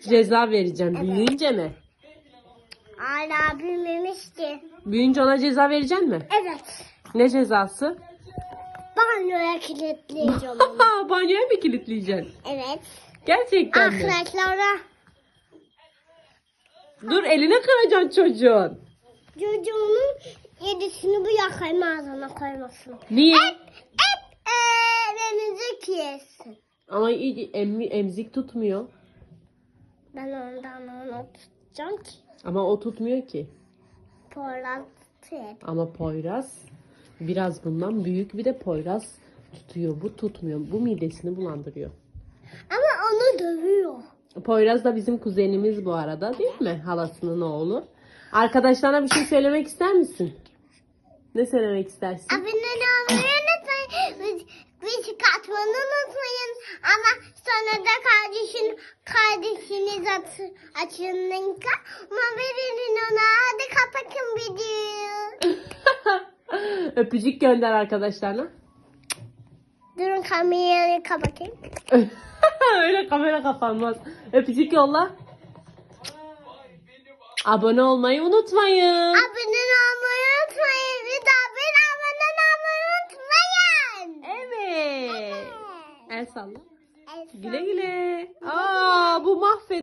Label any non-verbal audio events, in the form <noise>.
Ceza vereceğim. Büyüyünce mi? Hala büyümemişti. Büyüyünce ona ceza vereceksin mi? Evet. Ne cezası? Banyoya kilitleyeceğim onu. <laughs> Banyoya mı kilitleyeceksin? evet. Gerçekten mi? Arkadaşlara Dur eline kıracaksın çocuğun. çocuğunun yedisini bu yakayım ağzına koymasın. Niye? Hep eee emzik yesin. Ama iyi, emzik tutmuyor. Ben ondan onu tutacağım ki. Ama o tutmuyor ki. Polat tut. Ama Poyraz biraz bundan büyük bir de Poyraz tutuyor. Bu tutmuyor. Bu midesini bulandırıyor. Ama onu dövüyor. Poyraz da bizim kuzenimiz bu arada değil mi? Halasının oğlu. Arkadaşlarına bir şey söylemek ister misin? Ne söylemek istersin? Abone olmayı unutmayın. Bizi katmanı unutmayın. Ama sonra da kardeşin, kardeşiniz at, açın linki. Ama verin ona. Hadi kapatın videoyu. <laughs> Öpücük gönder arkadaşlarına. Durun kamerayı kapatayım. <laughs> Öyle kamera kapanmaz. Öpücük yolla. Abone olmayı unutmayın. Abone olmayı unutmayın. Bir daha bir abone olmayı unutmayın. Evet. El salla. Güle güle. Aa bu mahvet.